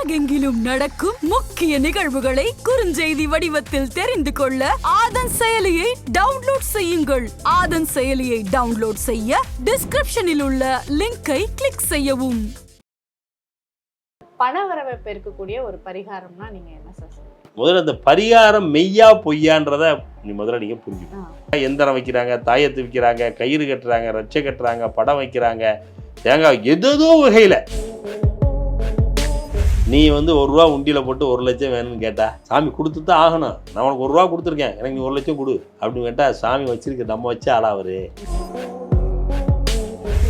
உலகெங்கிலும் நடக்கும் முக்கிய நிகழ்வுகளை குறுஞ்செய்தி வடிவத்தில் தெரிந்து கொள்ள ஆதன் செயலியை டவுன்லோட் செய்யுங்கள். ஆதன் செயலியை டவுன்லோட் செய்ய டிஸ்கிரிப்ஷனில் உள்ள லிங்கை கிளிக் செய்யவும். பண வரவை பெருக்கக்கூடிய ஒரு பரிகாரம்னா நீங்க என்ன சார் சொல்லுவீங்க? முதல்ல இந்த பரிகாரம் மெய்யா பொய்யான்றத நீ முதல்ல நீங்கள் புரிஞ்சுக்கணும். எந்திரம் வைக்கிறாங்க தாயத்து வைக்கிறாங்க கயிறு கட்டுறாங்க ரச்சை கட்டுறாங்க படம் வைக்கிறாங்க தேங்காய் எதோ வகையில். நீ வந்து ஒரு ரூபா உண்டியில் போட்டு ஒரு லட்சம் வேணும்னு கேட்டா சாமி கொடுத்து தான் ஆகணும். நான் உனக்கு ஒரு ரூபா கொடுத்துருக்கேன். எனக்கு நீ ஒரு லட்சம் கொடு அப்படின்னு கேட்டா சாமி வச்சிருக்க நம்ம வச்ச ஆளா அவரு?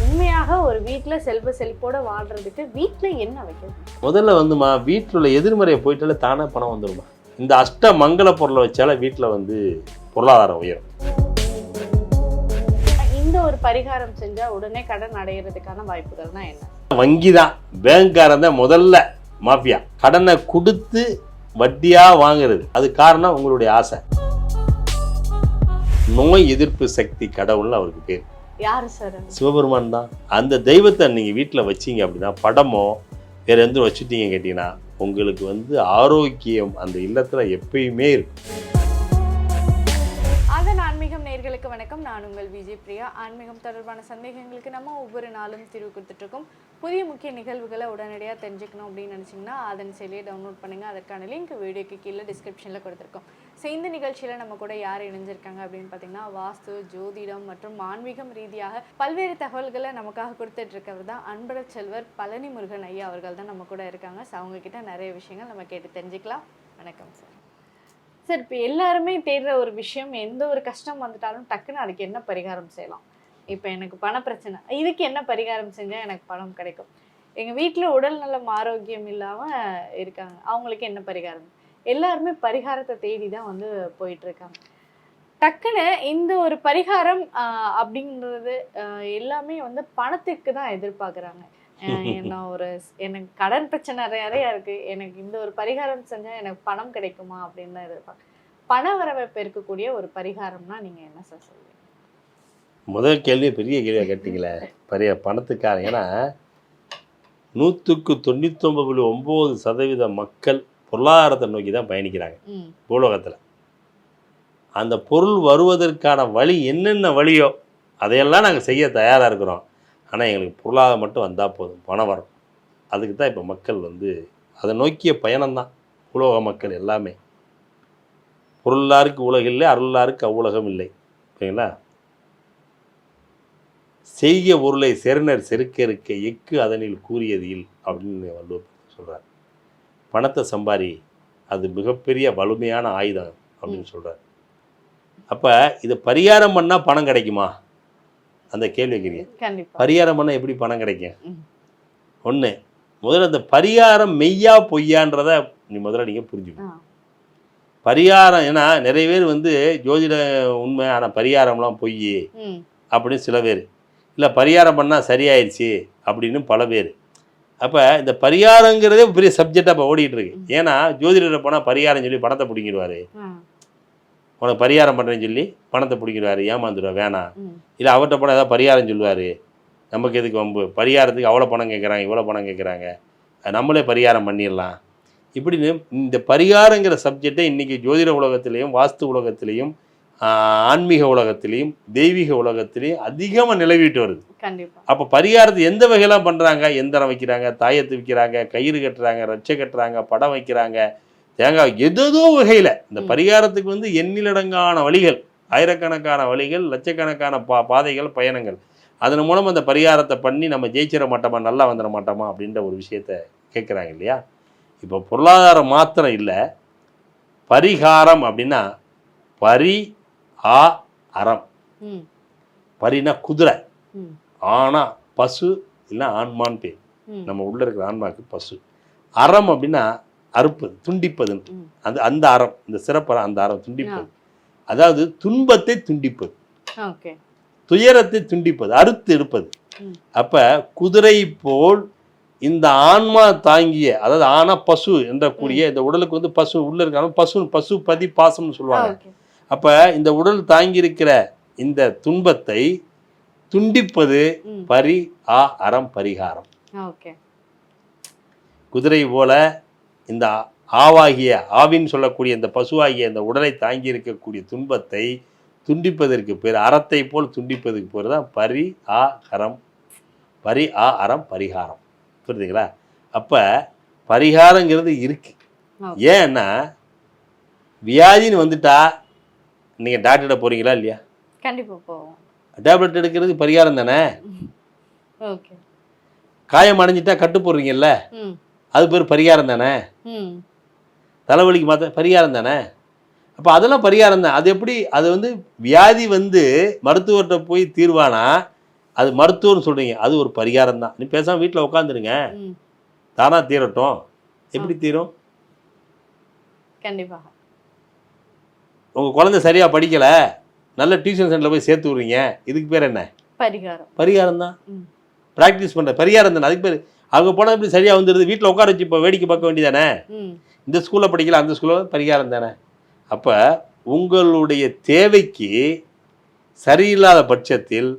உண்மையாக ஒரு வீட்ல செல்வ செழிப்போட வாழ்றதுக்கு வீட்ல என்ன வைக்கிறது முதல்ல வந்துமா வீட்டில் உள்ள எதிர்மறையை போயிட்டாலே தானே பணம் வந்துருமா இந்த அஷ்ட மங்கள பொருளை வச்சால வீட்டில் வந்து பொருளாதாரம் உயரும். இந்த ஒரு பரிகாரம் செஞ்சா உடனே கடன் அடையிறதுக்கான வாய்ப்புகள் தான் என்ன? வங்கி தான் பேங்க்காரன் தான் முதல்ல மாஃபியா. கடனை கொடுத்து வட்டியாக வாங்குறது. அது காரணம் உங்களுடைய ஆசை. நோய் எதிர்ப்பு சக்தி கடவுள்னு அவருக்கு பேர். யாரு சார்? சிவபெருமான் தான். அந்த தெய்வத்தை நீங்கள் வீட்டில் வச்சீங்க அப்படின்னா படமோ வேற எந்த வச்சுட்டீங்க கேட்டிங்கன்னா உங்களுக்கு வந்து ஆரோக்கியம் அந்த இல்லத்தில் எப்பயுமே இருக்கும் நேர்களுக்கு வணக்கம். நான் உங்கள் விஜய் பிரியா. ஆன்மீகம் தொடர்பான சந்தேகங்களுக்கு நம்ம ஒவ்வொரு நாளும் தீர்வு கொடுத்துட்ருக்கோம். புதிய முக்கிய நிகழ்வுகளை உடனடியாக தெரிஞ்சுக்கணும் அப்படின்னு நினச்சிங்கன்னா அதன் செயலியை டவுன்லோட் பண்ணுங்கள் அதற்கான லிங்க் வீடியோக்கு கீழே டிஸ்கிரிப்ஷனில் கொடுத்துருக்கோம். ஸோ இந்த நிகழ்ச்சியில் நம்ம கூட யார் இணைஞ்சிருக்காங்க அப்படின்னு பார்த்தீங்கன்னா வாஸ்து ஜோதிடம் மற்றும் ஆன்மீகம் ரீதியாக பல்வேறு தகவல்களை நமக்காக கொடுத்துட்ருக்கவர் தான் அன்பட செல்வர் பழனி முருகன் ஐயா அவர்கள் தான் நம்ம கூட இருக்காங்க. ஸோ அவங்கக்கிட்ட நிறைய விஷயங்கள் நம்ம கேட்டு தெரிஞ்சுக்கலாம். வணக்கம் சார் சார் இப்போ எல்லாருமே தேடுற ஒரு விஷயம் எந்த ஒரு கஷ்டம் வந்துட்டாலும் டக்குன்னு அதுக்கு என்ன பரிகாரம் செய்யலாம்? இப்போ எனக்கு பண பிரச்சனை இதுக்கு என்ன பரிகாரம் செஞ்சால் எனக்கு பணம் கிடைக்கும்? எங்கள் வீட்டில் உடல் நலம் ஆரோக்கியம் இல்லாமல் இருக்காங்க. அவங்களுக்கு என்ன பரிகாரம்? எல்லாருமே பரிகாரத்தை தேடி தான் வந்து போயிட்டுருக்காங்க. டக்குன்னு இந்த ஒரு பரிகாரம் அப்படின்றது எல்லாமே வந்து பணத்துக்கு தான் எதிர்பார்க்குறாங்க. என்ன ஒரு எனக்கு கடன் பிரச்சனை நிறைய இருக்கு. எனக்கு இந்த ஒரு பரிகாரம் செஞ்சா எனக்கு பணம் கிடைக்குமா அப்படின்னு தான் எதிர்பார்க்க பண வரவை பெருக்கக்கூடிய ஒரு பரிகாரம்னா நீங்க என்ன சார் சொல்லுவீங்க? முதல் கேள்வி பெரிய கேள்வியாக கேட்டீங்களே. பெரிய பணத்துக்காக ஏன்னா நூற்றுக்கு தொண்ணூத்தொம்பது புள்ளி ஒம்பது சதவீத மக்கள் பொருளாதாரத்தை நோக்கி தான் பயணிக்கிறாங்க. பூலோகத்தில். அந்த பொருள் வருவதற்கான வழி என்னென்ன வழியோ அதையெல்லாம் நாங்கள் செய்ய தயாராக இருக்கிறோம். ஆனால் எங்களுக்கு பொருளாதாரம் மட்டும் வந்தால் போதும். பணம் வரும். அதுக்கு தான் இப்போ மக்கள் வந்து அதை நோக்கிய பயணம்தான் உலோக மக்கள் எல்லாமே. பொருளாருக்கு உலகம் இல்லை அருளாருக்கு அவ்வுலகம் இல்லை. சரிங்களா செய்க பொருளை செருணர் செருக்க இருக்க எக்கு அதனில் கூறியது இல் அப்படின்னு வள்ளுவர் சொல்கிறார் பணத்தை சம்பாரி அது மிகப்பெரிய வலிமையான ஆயுதம் அப்படின்னு சொல்கிறார் அப்போ இதை பரிகாரம் பண்ணால் பணம் கிடைக்குமா? அந்த கேள்வி கேட்குறீங்க. கண்டிப்பா. பரிகாரம் பண்ணால் எப்படி பணம் கிடைக்கும். ஒன்று முதல்ல இந்த பரிகாரம் மெய்யா பொய்யான்றத நீ முதல்ல நீங்கள் புரிஞ்சுக்கணும். பரிகாரம் ஏன்னா நிறைய பேர் வந்து ஜோதிட உண்மை ஆனால் பரிகாரம்லாம் பொய் அப்படின்னு சில பேர். இல்லை பரிகாரம் பண்ணால் சரியாயிருச்சு அப்படின்னு பல பேர். அப்போ இந்த பரிகாரங்கிறதே பெரிய சப்ஜெக்டாக இப்போ ஓடிட்டு இருக்கு. ஏன்னா ஜோதிடரை போனால் பரிகாரம் சொல்லி பணத்தை பிடிங்கிடுவாரு. உனக்கு பரிகாரம் பண்ணுறேன்னு சொல்லி பணத்தை பிடிங்கிடுவாரு ஏமாந்துடுவா வேணாம். இல்லை அவர்கிட்ட போனால் ஏதாவது பரிகாரம் சொல்லுவார். நமக்கு எதுக்கு வம்பு? பரிகாரத்துக்கு அவ்வளோ பணம் கேட்குறாங்க இவ்வளோ பணம் கேட்குறாங்க நம்மளே பரிகாரம் பண்ணிடலாம். இப்படின்னு இந்த பரிகாரங்கிற சப்ஜெக்டை இன்றைக்கி ஜோதிட உலகத்திலையும் வாஸ்து உலகத்திலையும் ஆன்மீக உலகத்திலையும் தெய்வீக உலகத்திலையும் அதிகமாக நிலவிட்டு வருது. அப்போ பரிகாரத்தை எந்த வகையெல்லாம் பண்ணுறாங்க எந்திரம் வைக்கிறாங்க தாயத்து வைக்கிறாங்க கயிறு கட்டுறாங்க ரச்சை கட்டுறாங்க படம் வைக்கிறாங்க தேங்காய் எதோ வகையில் இந்த. பரிகாரத்துக்கு வந்து எண்ணிலடங்கான வழிகள் ஆயிரக்கணக்கான வழிகள் லட்சக்கணக்கான பா பாதைகள் பயணங்கள். அதன் மூலம் அந்த பரிகாரத்தை பண்ணி நம்ம ஜெயிச்சிட மாட்டோமா நல்லா வந்துட மாட்டோமா அப்படின்ற ஒரு விஷயத்த கேட்குறாங்க இல்லையா? இப்போ பொருளாதாரம் மாத்திரம் இல்லை பரிகாரம் அப்படின்னா பரி ஆ அறம். பரினா குதிரை. ஆனா பசு இல்லை ஆன்மான் பேர். நம்ம உள்ள இருக்கிற ஆன்மாக்கு பசு. அறம் அப்படின்னா அறுப்பது துண்டிப்பதுன்னு ம். அந்த அந்த அறம் இந்த சிறப்பறம் அந்த அறம் துண்டிப்பது. அதாவது துன்பத்தை துண்டிப்பது. துயரத்தை துண்டிப்பது அறுத்து எடுப்பது. அப்ப குதிரை போல் இந்த ஆன்மா தாங்கிய அதாவது ஆனா பசு என்ற கூடிய இந்த உடலுக்கு வந்து பசு உள்ள இருக்காங்க பசு பசு பதி பாசம்னு சொல்லுவாங்க. அப்ப இந்த உடல் தாங்கி இருக்கிற இந்த துன்பத்தை துண்டிப்பது பரி ஆ அறம் பரிகாரம். குதிரை போல இந்த ஆவாகிய ஆவின்னு சொல்லக்கூடிய இந்த பசுவாகிய இந்த உடலை தாங்கி இருக்கக்கூடிய துன்பத்தை துண்டிப்பதற்கு பேர் அறத்தை போல் துண்டிப்பதற்கு பேர் தான் பரி ஆ ஹரம் பரி ஆ அறம் பரிகாரம். புரியுதுங்களா? அப்போ பரிகாரங்கிறது இருக்கு. ஏன்னா வியாதின்னு வந்துட்டா நீங்கள் டாக்டர்கிட்ட போகிறீங்களா இல்லையா? கண்டிப்பா போவோம். டேப்லெட் எடுக்கிறது பரிகாரம் தானே? ஓகே. காயம் அடைஞ்சிட்டா கட்டு போடுறீங்கல்ல? அது பேர் பரிகாரம் தானே? தலைவலிக்கு மாத்த பரிகாரம் தானே? அப்போ அதெல்லாம் பரிகாரம் தான். அது எப்படி? அது வந்து வியாதி வந்து மருத்துவர்கிட்ட போய் தீர்வானா? அது மருத்துவர்னு சொல்கிறீங்க அது ஒரு பரிகாரம் தான். நீ பேசாமல் வீட்டில் உட்காந்துருங்க தானாக தீரட்டும். எப்படி தீரும்? கண்டிப்பாக உங்கள் குழந்தை சரியாக படிக்கலை. நல்ல டியூஷன் சென்டரில் போய் சேர்த்து விட்றீங்க. இதுக்கு பேர் என்ன? பரிகாரம். பரிகாரம் தான். ப்ராக்டிஸ் பண்ணுற பரிகாரம் தானே. அதுக்கு பேர் அவங்க போனால் எப்படி சரியாக வந்துடுது வீட்டில் உட்கார வச்சு இப்போ வேடிக்கை பார்க்க வேண்டியதானே? இந்த ஸ்கூலில் படிக்கல அந்த ஸ்கூலில் பரிகாரம் தானே? அப்போ உங்களுடைய தேவைக்கு சரியில்லாத பட்சத்தில்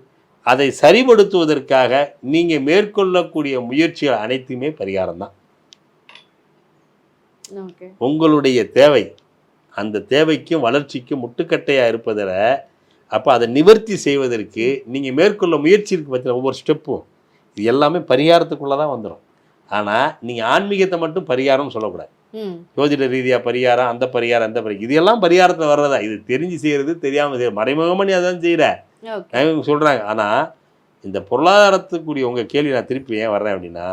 அதை சரிபடுத்துவதற்காக நீங்கள் மேற்கொள்ளக்கூடிய முயற்சிகள் அனைத்துமே பரிகாரம் தான். உங்களுடைய தேவை அந்த தேவைக்கும் வளர்ச்சிக்கும் முட்டுக்கட்டையாக இருப்பதில் அப்போ அதை நிவர்த்தி செய்வதற்கு நீங்கள் மேற்கொள்ள முயற்சி இருக்கு பார்த்தீங்கன்னா ஒவ்வொரு ஸ்டெப்பும் இது எல்லாமே பரிகாரத்துக்குள்ளே தான் வந்துடும் ஆனால் நீங்கள் ஆன்மீகத்தை மட்டும் பரிகாரம்னு சொல்லக்கூடாது. ஜோதிட ரீதியாக பரிகாரம் அந்த பரிகாரம் அந்த பரிகாரம். இது எல்லாம் பரிகாரத்தில் வர்றதா? இது தெரிஞ்சு செய்கிறது தெரியாமல் செய்யறது மறைமுகமாக நீ அதான் செய்கிற சொல்கிறாங்க ஆனால் இந்த பொருளாதாரத்துக்குரிய உங்கள் கேள்வி நான் திருப்பி ஏன் வர்றேன் அப்படின்னா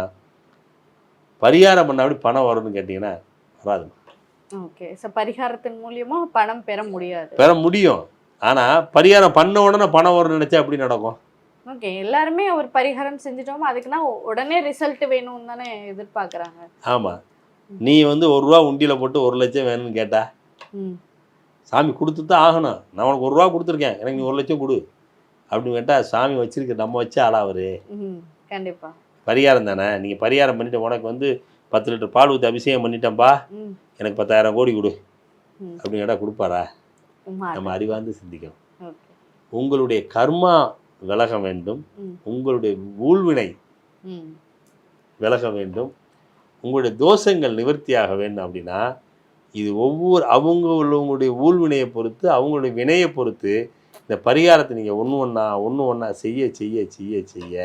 பரிகாரம் பண்ண அப்படி பணம் வரும்னு கேட்டிங்கன்னா வராது. ஓகே. ஸோ பரிகாரத்தின் மூலியமா பணம் பெற முடியாது. பெற முடியும். ஆனால் பரிகாரம் பண்ண உடனே பணம் வரும்னு நினச்சா எப்படி நடக்கும்? ஓகே எல்லாருமே ஒரு பரிகாரம் செஞ்சுட்டோம்? அதுக்குன்னா உடனே ரிசல்ட் வேணும்னு தானே எதிர்பார்க்கறாங்க. ஆமாம் நீ வந்து ஒரு ரூபா உண்டியில் போட்டு ஒரு லட்சம் வேணும்னு கேட்டா? சாமி கொடுத்து தான் ஆகணும். நான் உனக்கு ஒரு ரூபா கொடுத்துருக்கேன். எனக்கு நீ ஒரு லட்சம் கொடு. அப்படின்னு கேட்டால் சாமி வச்சிருக்க நம்ம வச்ச ஆளா அவரு? ம் கண்டிப்பா. பரிகாரம் தானே? நீங்கள் பரிகாரம் பண்ணிட்டு உனக்கு வந்து பத்து லிட்டர் பால் ஊற்றி அபிஷேகம் பண்ணிட்டேன்ப்பா எனக்கு பத்தாயிரம் கோடி கொடு. அப்படின்னு கேட்டால் கொடுப்பாரா? நம்ம அறிவார்ந்து சிந்திக்கணும். உங்களுடைய கர்மா விலக வேண்டும். உங்களுடைய ஊழ்வினை விலக வேண்டும். உங்களுடைய தோஷங்கள் நிவர்த்தியாக வேண்டும் அப்படின்னா இது ஒவ்வொரு அவங்களுடைய ஊழ்வினையை பொறுத்து அவங்களுடைய வினையை பொறுத்து இந்த பரிகாரத்தை நீங்கள் ஒன்று ஒன்றா ஒன்று ஒன்றா செய்ய செய்ய செய்ய செய்ய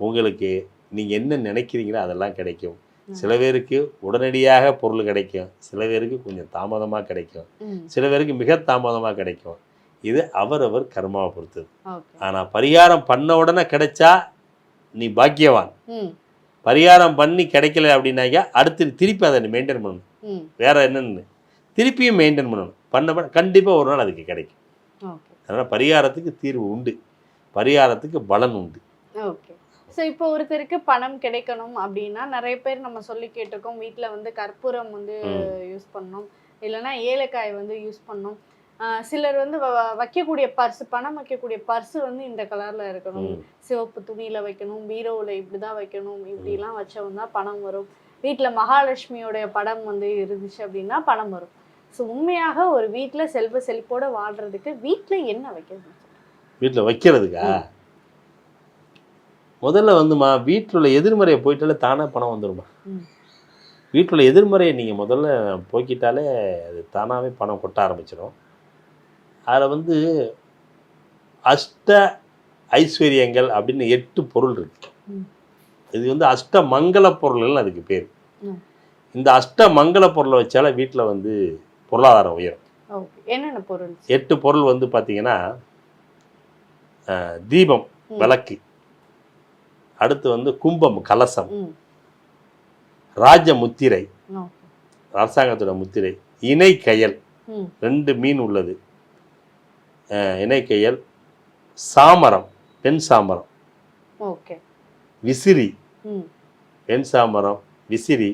உங்களுக்கு நீங்கள் என்ன நினைக்கிறீங்களோ அதெல்லாம் கிடைக்கும். சில பேருக்கு உடனடியாக பொருள் கிடைக்கும். சில பேருக்கு கொஞ்சம் தாமதமாக கிடைக்கும். சில பேருக்கு மிக தாமதமாக கிடைக்கும். இது அவரவர் கர்மாவை பொறுத்தது. ஆனால் பரிகாரம் பண்ண உடனே கிடைச்சா நீ பாக்கியவான். பரிகாரம் பண்ணி கிடைக்கல அப்படின்னாக்கா அடுத்து திருப்பி அதை மெயின்டைன் பண்ணணும். வேற என்னன்னு. திருப்பியும் மெயின்டைன் பண்ணணும். பண்ண பண்ண கண்டிப்பாக ஒரு நாள் அதுக்கு கிடைக்கும். அதனால் பரிகாரத்துக்கு தீர்வு உண்டு. பரிகாரத்துக்கு பலன் உண்டு. ஓகே. ஸோ இப்போ ஒருத்தருக்கு பணம் கிடைக்கணும் அப்படின்னா நிறைய பேர் நம்ம சொல்லி கேட்டிருக்கோம் வீட்டில் வந்து கற்பூரம் வந்து யூஸ் பண்ணணும். இல்லைன்னா ஏலக்காய் வந்து யூஸ் பண்ணணும். சிலர் வந்து வைக்கக்கூடிய பர்ஸ் பணம் வைக்கக்கூடிய பர்ஸ் வந்து இந்த கலர்ல இருக்கணும். சிவப்பு துணியில வைக்கணும் பீரோவில் இப்படிதான் வைக்கணும் இப்படிலாம் வச்சவங்க தான் பணம் வரும். வீட்டில் மகாலட்சுமியோடைய படம் வந்து இருந்துச்சு அப்படின்னா பணம் வரும். ஸோ உண்மையாக ஒரு வீட்டில் செல்வ செழிப்போட வாழ்றதுக்கு வீட்டில் என்ன வைக்கணும்? வீட்டில் வைக்கிறதுக்கா? முதல்ல வந்துமா வீட்டில் உள்ள எதிர்மறையை போயிட்டாலே தானே பணம் வந்துருமா? ம். வீட்டில் உள்ள எதிர்மறையை நீங்கள் முதல்ல போக்கிட்டாலே அது தானாகவே பணம் கொட்ட ஆரம்பிச்சிடும் அதில் வந்து அஷ்ட ஐஸ்வர்யங்கள் அப்படின்னு எட்டு பொருள் இருக்கு. இது வந்து அஷ்ட மங்கள பொருள்கள் அதுக்கு பேர். இந்த அஷ்ட மங்கள பொருளை வச்சாலே வீட்டில் வந்து பொருளாதாரம் உயரும். என்னென்ன பொருள்? எட்டு பொருள் வந்து பார்த்தீங்கன்னா தீபம். விளக்கு. அடுத்து வந்து கும்பம் கலசம். ராஜ முத்திரை அரசாங்கத்தோட முத்திரை. இணை கயல். ரெண்டு மீன் உள்ளது. அஹ், இணை கயல் சாமரம் பெண் சாமரம். ஓகே. விசிறி. பெண் சாமரம் விசிறி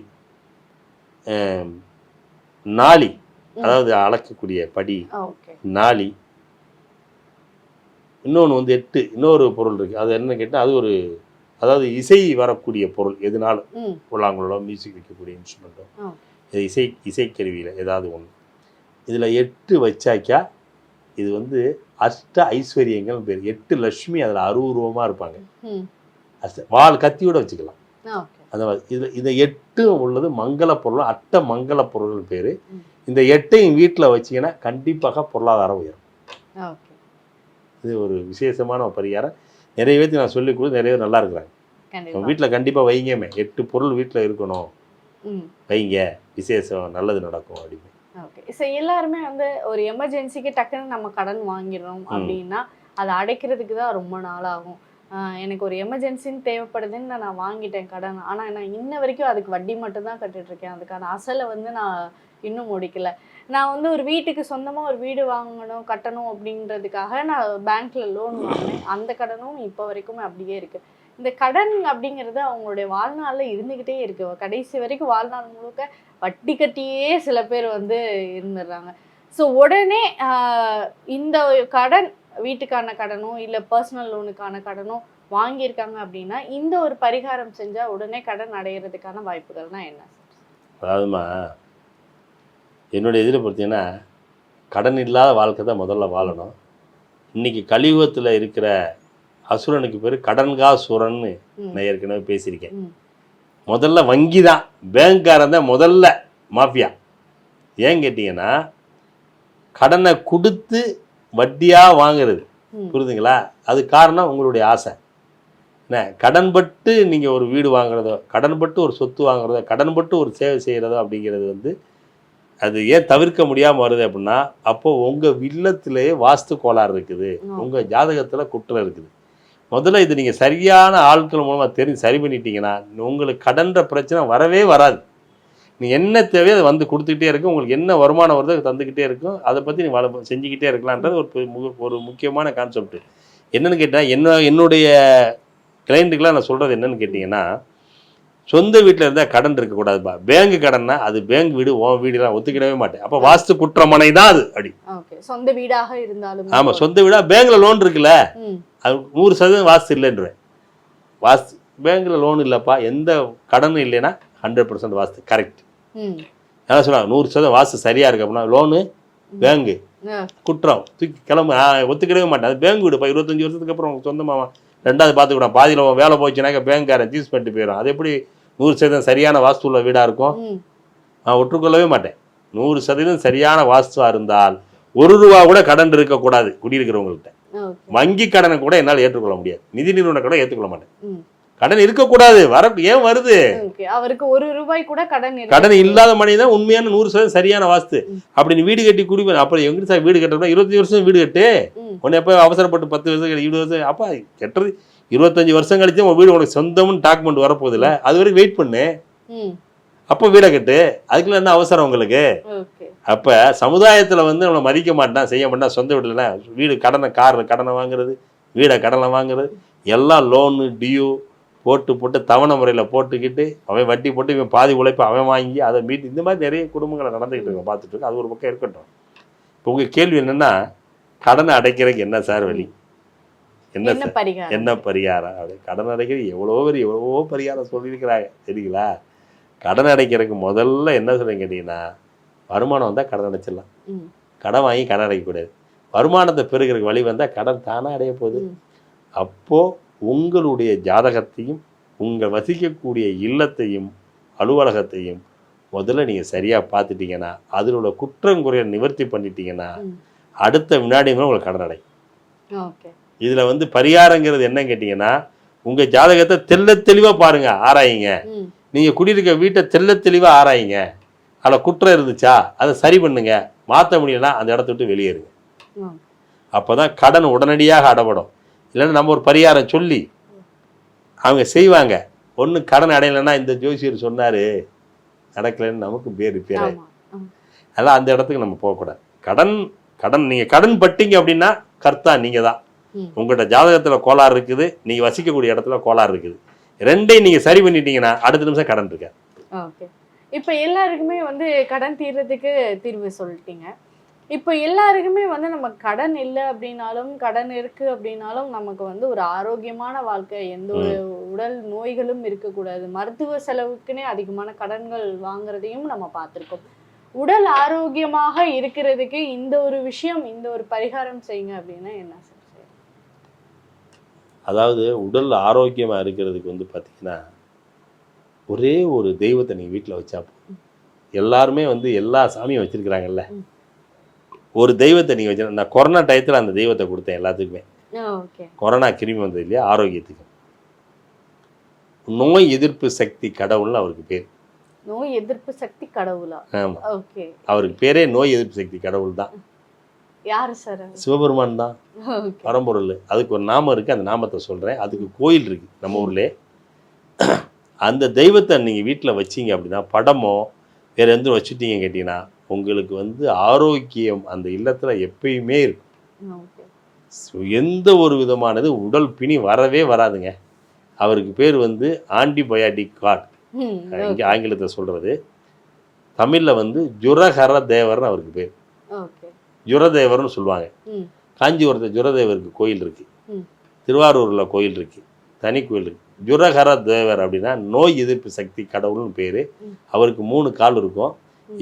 நாளி. அதாவது அளக்கக்கூடிய படி. நாளி. இன்னொன்று வந்து எட்டு. இன்னொரு பொருள் இருக்குது அது என்ன கேட்டால் அது ஒரு அதாவது இசை வரக்கூடிய பொருள். எதுனாலும் புல்லாங்குழலோ மியூசிக் வைக்கக்கூடிய இன்ஸ்ட்ருமெண்ட்டோ. இது இசை இசைக்கருவியில் ஏதாவது ஒன்று இதில் எட்டு வச்சாக்கா இது வந்து அஷ்ட ஐஸ்வர்யங்கள் பேர் எட்டு லட்சுமி அதில் அருவுருவமாக இருப்பாங்க. ம். அஷ்ட வால் கத்தியோட வச்சுக்கலாம். அந்த இதில் இந்த எட்டு உள்ளது மங்கள பொருள் அட்ட மங்கள பொருள்னு பேர். இந்த எட்டையும் வீட்டில் வச்சீங்கன்னா கண்டிப்பாக பொருளாதாரம் உயரும். இது ஒரு விசேஷமான பரிகாரம். நிறைய பேருக்கு நான் சொல்லி கொடுத்து நிறைய பேர் நல்லா இருக்கிறாங்க. வீட்டில் கண்டிப்பாக வைங்கமே எட்டு பொருள் வீட்டில் இருக்கணும். வைங்க. விசேஷம் நல்லது நடக்கும் அப்படின்னு. ஸோ எல்லாருமே வந்து ஒரு எமர்ஜென்சிக்கு டக்குன்னு நம்ம கடன் வாங்கிடுறோம் அப்படின்னா அதை அடைக்கிறதுக்கு தான் ரொம்ப நாள் ஆகும் ஆஹ் எனக்கு ஒரு எமர்ஜென்சின்னு தேவைப்படுதுன்னு நான் வாங்கிட்டேன் கடன். ஆனால் நான் இன்ன வரைக்கும் அதுக்கு வட்டி மட்டும் தான் கட்டிட்டு இருக்கேன் அதுக்கான அசலை வந்து நான் இன்னும் முடிக்கல. நான் வந்து ஒரு வீட்டுக்கு சொந்தமாக ஒரு வீடு வாங்கணும் கட்டணும் அப்படின்றதுக்காக நான் பேங்க்ல லோன் வாங்கினேன். அந்த கடனும் இப்போ வரைக்கும் அப்படியே இருக்கு. இந்த கடன் அப்படிங்கிறது அவங்களுடைய வாழ்நாளில் இருந்துக்கிட்டே இருக்கு. கடைசி வரைக்கும் வாழ்நாள் முழுக்க வட்டி கட்டியே சில பேர் வந்து இருந்துடுறாங்க. ஸோ உடனே இந்த கடன் வீட்டுக்கான கடனோ இல்லை பர்சனல் லோனுக்கான கடனோ வாங்கியிருக்காங்க அப்படின்னா இந்த ஒரு பரிகாரம் செஞ்சால் உடனே கடன் அடைகிறதுக்கான வாய்ப்புகள்னா என்ன? அதாவதுமா என்னுடைய இதில் பார்த்தீங்கன்னா கடன் இல்லாத வாழ்க்கை தான் முதல்ல வாழணும். இன்னைக்கு கலியுகத்தில் இருக்கிற அசுரனுக்கு பேர் கடன்கா சுரன்னு. நான் ஏற்கனவே பேசியிருக்கேன். முதல்ல வங்கி தான் பேங்க்காரன் தான் முதல்ல மாஃபியா. ஏன் கேட்டிங்கன்னா கடனை கொடுத்து வட்டியாக வாங்குறது. ம். புரியுதுங்களா அது காரணம் உங்களுடைய ஆசை. என்ன? கடன்பட்டு நீங்கள் ஒரு வீடு வாங்குறதோ கடன்பட்டு ஒரு சொத்து வாங்குறதோ கடன்பட்டு ஒரு சேவை செய்கிறதோ அப்படிங்கிறது வந்து அது ஏன் தவிர்க்க முடியாமல் வருது அப்படின்னா அப்போ உங்கள் இல்லத்திலேயே வாஸ்து கோளாறு இருக்குது. உங்கள் ஜாதகத்தில் குற்றம் இருக்குது. முதல்ல இது நீங்கள் சரியான ஆட்கள் மூலமாக தெரிஞ்சு சரி பண்ணிட்டீங்கன்னா உங்களுக்கு கடன்ற பிரச்சனை வரவே வராது. நீ என்ன தேவையோ அதை வந்து கொடுத்துக்கிட்டே இருக்கும் உங்களுக்கு என்ன வருமானம் வருதோ தந்துக்கிட்டே இருக்கும் அதை பற்றி நீ வள செஞ்சுக்கிட்டே இருக்கலான்றது ஒரு மு- ஒரு முக்கியமான கான்செப்ட் என்னென்னு கேட்டால் என்ன என்னுடைய கிளைண்ட்டுக்கெலாம் நான் சொல்கிறது என்னன்னு கேட்டிங்கன்னா சொந்த வீட்டில் இருந்தால் கடன் இருக்கக்கூடாதுப்பா. பேங்க் கடன்னா அது பேங்க் வீடு உன் வீடுலாம் ஒத்துக்கிடவே மாட்டேன். அப்போ வாஸ்து குற்றமனை தான் அது அப்படி சொந்த வீடாக இருந்தாலும் ஆமாம் சொந்த வீடா பேங்க்ல லோன் இருக்குல்ல? அது நூறு சதவீதம் வாஸ்து இல்லைன்றேன் வாஸ்து பேங்க்கில் லோன் இல்லைப்பா எந்த கடனும் இல்லைன்னா ஹண்ட்ரட் பர்சன்ட் வாஸ்து கரெக்ட் என்ன சொல்லுவாங்க நூறு சதவீதம் வாஸ்து சரியாக இருக்கு அப்படின்னா லோனு பேங்கு. குற்றம். தூக்கி கிளம்பு ஆ, ஒத்துக்கிடவே மாட்டேன். அது பேங்க் வீடுப்பா இருபத்தஞ்சி வருஷத்துக்கு அப்புறம் உனக்கு சொந்தமாவா? ரெண்டாவது பார்த்துக்கூடாது பாதியில் வேலை போச்சுனாக்க பேங்க்காரன் சீஸ் பண்ணிட்டு போயிடும் அது எப்படி நூறு சதவீதம் சரியான வாஸ்து உள்ள வீடாக இருக்கும் நான் ஒற்றுக்கொள்ளவே மாட்டேன். நூறு சதவீதம் சரியான வாஸ்துவாக இருந்தால் ஒரு ரூபா கூட கடன் இருக்கக்கூடாது குடியிருக்கிறவங்கள்ட்ட. வங்கி கடனை கூட என்னால் ஏற்றுக்கொள்ள முடியாது. நிதி நிறுவன கடன் ஏற்றுக்கொள்ள மாட்டேன். கடன் இருக்கக்கூடாது. வர ஏன் வருது? அவருக்கு ஒரு ரூபாய் கூட கடன். கடன் இல்லாத மனிதன் உண்மையான நூறு சதவீதம் சரியான வாஸ்து. ம். அப்படி நீ வீடு கட்டி குடி அப்புறம் எங்க சார் வீடு கட்டுறதுனா இருபத்தஞ்சு வருஷம் வீடு கட்டு. உன்னை எப்போ அவசரப்பட்டு பத்து வருஷம் இருபது வருஷம் அப்பா கட்டுறது இருபத்தஞ்சு வருஷம் கழிச்சு உன் வீடு உனக்கு சொந்தம்னு டாக்குமெண்ட் வரப்போகுதுல அது வரைக்கும் வெயிட் பண்ணு. அப்போ வீடை கட்டு. அதுக்குள்ள என்ன அவசரம் உங்களுக்கு? அப்போ சமுதாயத்தில் வந்து அவனை மதிக்க மாட்டான் செய்ய மாட்டான் சொந்த வீட்டில் வீடு கடனை கார் கடனை வாங்குறது வீடை கடனை வாங்குறது எல்லாம் லோனு டியூ போட்டு போட்டு தவணை முறையில் போட்டுக்கிட்டு அவன் வட்டி போட்டு இவன் பாதி உழைப்பு அவன் வாங்கி அதை மீட்டு இந்த மாதிரி நிறைய குடும்பங்களை நடந்துக்கிட்டு இருக்கோம் பார்த்துட்டு இருக்கோம் அது ஒரு பக்கம் இருக்கட்டும். இப்போ உங்கள் கேள்வி என்னென்னா கடனை அடைக்கிறதுக்கு என்ன சார் வழி? என்ன பரிகாரம்? என்ன பரிகாரம்? அப்படி கடன் அடைக்கிறது எவ்வளோ பேர் எவ்வளவோ பரிகாரம் சொல்லியிருக்கிறாங்க. சரிங்களா கடன் அடைக்கிறதுக்கு முதல்ல என்ன சொல்லுங்க கேட்டிங்கன்னா வருமானம் வந்தால் கடன் அடைச்சிடலாம். கடன் வாங்கி கடன் அடைக்கக்கூடாது. வருமானத்தை பெருகிறதுக்கு வழி வந்தால் கடன் தானாக அடைய போகுது. அப்போது உங்களுடைய ஜாதகத்தையும் உங்கள் வசிக்கக்கூடிய இல்லத்தையும் அலுவலகத்தையும் முதல்ல நீங்கள் சரியாக பார்த்துட்டீங்கன்னா அதில் உள்ள குற்றம் குறைய நிவர்த்தி பண்ணிட்டீங்கன்னா. அடுத்த வினாடி மேலே உங்களுக்கு கடன் அடை ஓகே. இதில் வந்து பரிகாரங்கிறது என்ன கேட்டிங்கன்னா உங்கள் ஜாதகத்தை தெள்ள தெளிவாக பாருங்கள் ஆராயுங்க. நீங்கள் குடியிருக்க வீட்டை தெள்ள தெளிவாக ஆராயுங்க. அதில் குற்றம் இருந்துச்சா அதை சரி பண்ணுங்க. மாற்ற முடியலன்னா அந்த இடத்த விட்டு வெளியேறுங்க. அப்போ தான் கடன் உடனடியாக அடப்படும். இல்லைன்னா நம்ம ஒரு பரிகாரம் சொல்லி அவங்க செய்வாங்க. ஒன்று கடன் அடையலைன்னா இந்த ஜோசியர் சொன்னார் நடக்கலைன்னு நமக்கு பேர் பேர். அதெல்லாம் அந்த இடத்துக்கு நம்ம போகக்கூடாது. கடன் கடன் நீங்கள் கடன் பட்டீங்க அப்படின்னா கர்த்தா நீங்கள் தான். உங்கள்கிட்ட ஜாதகத்தில் கோளாறு இருக்குது நீங்கள் வசிக்கக்கூடிய இடத்துல கோளாறு இருக்குது. ரெண்டையும் நீங்கள் சரி பண்ணிட்டீங்கன்னா அடுத்த நிமிஷம் கடன் இருக்க ஓகே. இப்போ எல்லாருக்குமே வந்து கடன் தீர்றதுக்கு தீர்வு சொல்லிட்டீங்க. இப்போ எல்லாருக்குமே வந்து நம்ம கடன் இல்லை அப்படின்னாலும் கடன் இருக்கு அப்படின்னாலும் நமக்கு வந்து ஒரு ஆரோக்கியமான வாழ்க்கை எந்த ஒரு உடல் நோய்களும் இருக்கக்கூடாது. மருத்துவ செலவுக்குன்னே அதிகமான கடன்கள் வாங்குறதையும் நம்ம பார்த்துருக்கோம். உடல் ஆரோக்கியமாக இருக்கிறதுக்கு இந்த ஒரு விஷயம் இந்த ஒரு பரிகாரம் செய்யுங்க அப்படின்னா என்ன? அதாவது உடல் ஆரோக்கியமாக இருக்கிறதுக்கு வந்து பார்த்திங்கன்னா ஒரே ஒரு தெய்வத்தை நீங்கள் வீட்டில் வச்சா போதும். எல்லாருமே வந்து எல்லா சாமியும் வச்சிருக்கிறாங்கல்ல. ஒரு தெய்வத்தை நீங்கள் வச்சு நான் கொரோனா டயத்தில் அந்த தெய்வத்தை கொடுத்தேன் எல்லாத்துக்குமே. கொரோனா கிருமி வந்தது இல்லையா? ஆரோக்கியத்துக்கு. நோய் எதிர்ப்பு சக்தி கடவுள்னு அவருக்கு பேர். நோய் எதிர்ப்பு சக்தி கடவுளா? ஆமாம் அவருக்கு பேரே நோய் எதிர்ப்பு சக்தி கடவுள் தான் யாரு சார் சிவபெருமான் தான். பரம்பொருள். அதுக்கு ஒரு நாமம் இருக்குது அந்த நாமத்தை சொல்கிறேன் அதுக்கு கோயில் இருக்குது நம்ம ஊர்லேயே. அந்த தெய்வத்தை நீங்கள் வீட்டில் வச்சீங்க அப்படின்னா படமோ வேறு எந்த வச்சுட்டீங்க கேட்டிங்கன்னா உங்களுக்கு வந்து ஆரோக்கியம் அந்த இல்லத்தில் எப்பயுமே இருக்கும். எந்த ஒரு விதமானது உடல் பிணி வரவே வராதுங்க. அவருக்கு பேர் வந்து ஆன்டிபயாட்டிக் ம் இங்கே ஆங்கிலத்தை சொல்கிறது தமிழில் வந்து ஜுரஹர தேவர்னு அவருக்கு பேர். ஜுரதேவர்னு சொல்லுவாங்க. காஞ்சிபுரத்தில் ஜுரதேவருக்கு கோயில் இருக்குது. திருவாரூரில் கோயில் இருக்குது தனி கோயில் இருக்குது ஜுரஹர தேவர் அப்படின்னா நோய் எதிர்ப்பு சக்தி கடவுள்னு பேர். அவருக்கு மூணு கால் இருக்கும்.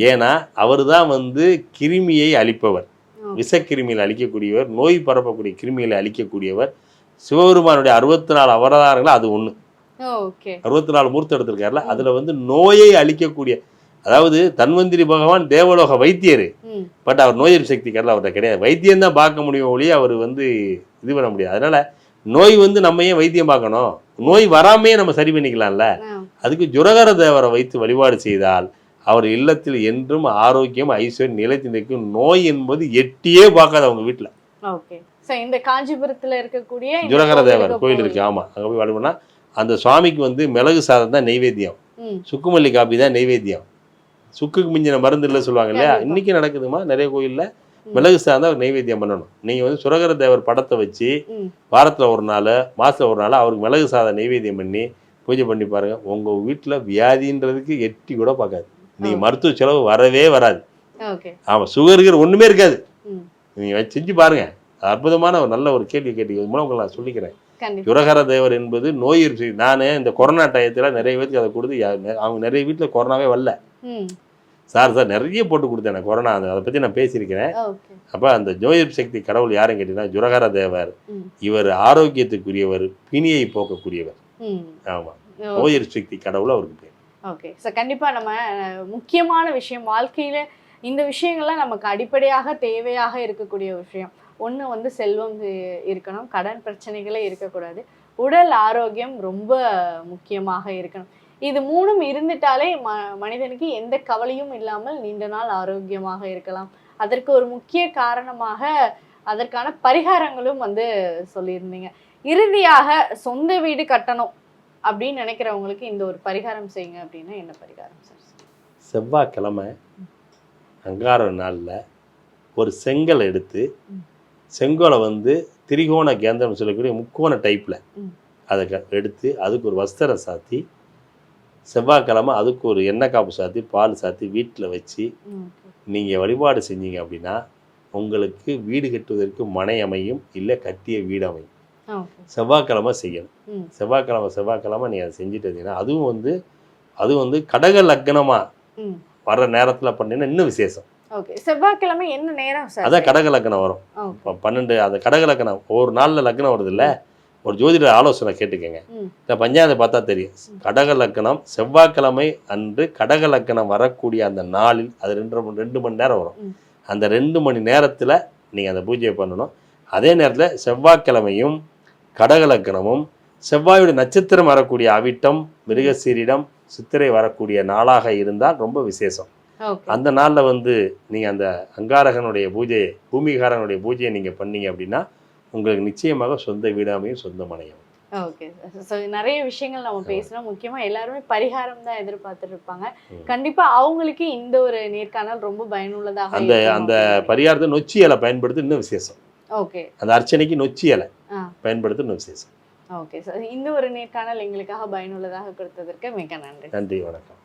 ஏன்னா அவர் தான் வந்து கிருமியை அழிப்பவர். ஓகே. விஷக்கிருமிகளை அழிக்கக்கூடியவர் நோய் பரப்பக்கூடிய கிருமிகளை அழிக்கக்கூடியவர். சிவபெருமானுடைய அறுபத்தி நாலு அவதாரங்கள் அது ஒன்று அறுபத்தி நாலு மூர்த்தம் எடுத்திருக்காருல அதில் வந்து நோயை அழிக்கக்கூடிய அதாவது தன்வந்திரி பகவான் தேவலோக வைத்தியர். பட் அவர் நோய் எதிர்ப்பு சக்தி கடல அவர்கிட்ட கிடையாது. வைத்தியம் தான் பார்க்க முடியும் ஒழிய அவர் வந்து இது பண்ண முடியாது. அதனால நோய் வந்து நம்ம ஏன் வைத்தியம் பார்க்கணும். நோய் வராமையே நம்ம சரி பண்ணிக்கலாம்ல. அதுக்கு ஜுரகர தேவரை வைத்து வழிபாடு செய்தால் அவர் இல்லத்தில் என்றும் ஆரோக்கியம் ஐஸ்வர்யம் நிலைத்து நிற்கும் நோய் என்பது எட்டியே பார்க்காது அவங்க வீட்டில் இந்த காஞ்சிபுரத்துல இருக்கக்கூடிய ஜுரகர தேவர் கோயில் இருக்கு ஆமாம் அங்கே போய் வழிபடனா அந்த சுவாமிக்கு வந்து மிளகு சாதம் தான் நெய்வேத்தியம். சுக்குமல்லி காப்பி தான் நெய்வேத்தியம். சுக்குக்கு மிஞ்சின மருந்து இல்லை சொல்லுவாங்க இல்லையா. இன்னைக்கு நடக்குதுமா நிறைய கோயில்ல. மிளகு சாதம் தான் நெய்வேத்தியம் பண்ணணும். நீங்க வந்து சுரகர தேவர் படத்தை வச்சு வாரத்துல ஒரு நாள் மாசத்துல ஒரு நாள் அவருக்கு மிளகு சாதம் நெய்வேத்தியம் பண்ணி பூஜை பண்ணி பாருங்க. உங்க வீட்டுல வியாதின்றதுக்கு எட்டி கூட பார்க்காது. நீங்க. மருத்துவ செலவு வரவே வராது. ஆமா சுகருக்கு ஒண்ணுமே இருக்காது. நீங்க செஞ்சு பாருங்க. அற்புதமான ஒரு நல்ல ஒரு கேள்வி கேட்டீங்க. இது மூலம் உங்களுக்கு நான் சொல்லிக்கிறேன். ஜுரகர தேவர் என்பது நோய் நான் இந்த கொரோனா டயத்தில் நிறைய பேருக்கு அதை கொடுத்து அவங்க நிறைய வீட்டில் கொரோனாவே வரல. சார் சார் நிறைய போட்டு கொடுத்தேன் கொரோனா. அது பற்றி நான் பேசியிருக்கிறேன். அப்போ அந்த எதிர்ப்பு சக்தி கடவுள் யாருன்னு கேட்டிங்கன்னா ஜுரகர தேவர். இவர் ஆரோக்கியத்துக்குரியவர் பிணியை போக்கக்கூடியவர். ஆமாம் எதிர்ப்பு சக்தி கடவுள் அவருக்கு பேர். ஓகே. ஸோ கண்டிப்பாக நம்ம முக்கியமான விஷயம் வாழ்க்கையில் இந்த விஷயங்கள்லாம் நமக்கு அடிப்படையாக தேவையாக இருக்கக்கூடிய விஷயம். ஒன்று வந்து செல்வம் இருக்கணும். கடன் பிரச்சனைகளே இருக்கக்கூடாது. உடல் ஆரோக்கியம் ரொம்ப முக்கியமாக இருக்கணும். இது மூணும் இருந்துட்டாலே ம மனிதனுக்கு எந்த கவலையும் இல்லாமல் நீண்ட நாள் ஆரோக்கியமாக இருக்கலாம் அதற்கு ஒரு முக்கிய காரணமாக அதற்கான பரிகாரங்களும் வந்து சொல்லியிருந்தீங்க இறுதியாக சொந்த வீடு கட்டணும் அப்படின்னு நினைக்கிறவங்களுக்கு இந்த ஒரு பரிகாரம் செய்யுங்க அப்படின்னா என்ன பரிகாரம் சார் செவ்வாய்க்கிழமை அங்கார நாளில் ஒரு செங்கல் எடுத்து. செங்கோலை வந்து திரிகோண கேந்திரம் சொல்லக்கூடிய முக்கோண டைப்பில். அதை எடுத்து அதுக்கு ஒரு வஸ்திரம் சாத்தி செவ்வாய்க்கிழமை அதுக்கு ஒரு எண்ணெய் காப்பு சாத்தி பால் சாத்தி வீட்டில் வச்சு நீங்கள் வழிபாடு செஞ்சீங்க அப்படின்னா உங்களுக்கு வீடு கட்டுவதற்கு மனை அமையும் இல்லை கட்டிய வீடு அமையும். செவ்வாய்க்கிழமை செய்யணும். செவ்வாய்க்கிழமை செவ்வாய்க்கிழமை நீங்கள் அதை செஞ்சுட்டு இருந்தீங்கன்னா அதுவும் வந்து அது வந்து கடக லக்னமாக ம். வர்ற நேரத்தில் பண்ணீங்கன்னா இன்னும் விசேஷம். ஓகே. செவ்வாய்க்கிழமை என்ன நேரம் அதான் கடக லக்னம் வரும். இப்போ பன்னெண்டு அந்த கடக லக்னம் ஒரு நாளில் லக்னம் வருது இல்லை ஒரு ஜோதிட ஆலோசனை கேட்டுக்கங்க. இந்த பஞ்சாயத்தை பார்த்தா தெரியும். கடக லக்னம் செவ்வாய்க்கிழமை அன்று கடக லக்னம் வரக்கூடிய அந்த நாளில் அது ரெண்டு ரெண்டு மணி நேரம் வரும். அந்த ரெண்டு மணி நேரத்தில் நீங்கள் அந்த பூஜையை பண்ணணும். அதே நேரத்தில் செவ்வாய்க்கிழமையும் கடக லக்னமும் செவ்வாயுடைய நட்சத்திரம் வரக்கூடிய அவிட்டம் மிருகசீரிடம் சித்திரை வரக்கூடிய நாளாக இருந்தால் ரொம்ப விசேஷம். அந்த நாளில் வந்து நீங்கள் அந்த அங்காரகனுடைய பூஜையை பூமிகாரனுடைய பூஜையை நீங்கள் பண்ணீங்க அப்படின்னா உங்களுக்கு நிச்சயமாக சொந்த வீடு அமையும் சொந்த மனையும். ஓகே ஸோ நிறைய விஷயங்கள் நம்ம பேசுறோம். முக்கியமா எல்லாருமே பரிகாரம் தான் எதிர்பார்த்துட்டு இருப்பாங்க ம். கண்டிப்பா அவங்களுக்கு இந்த ஒரு நேர்காணல் ரொம்ப பயனுள்ளதாக அந்த அந்த பரிகாரத்தை நொச்சி இலை பயன்படுத்தி இன்னும் விசேஷம். ஓகே அந்த அர்ச்சனைக்கு நொச்சி இலை. பயன்படுத்தி இன்னும் விசேஷம். ஓகே சார் இந்த ஒரு நேர்காணல் எங்களுக்காக பயனுள்ளதாக கொடுத்ததற்கு மிக நன்றி. நன்றி வணக்கம்.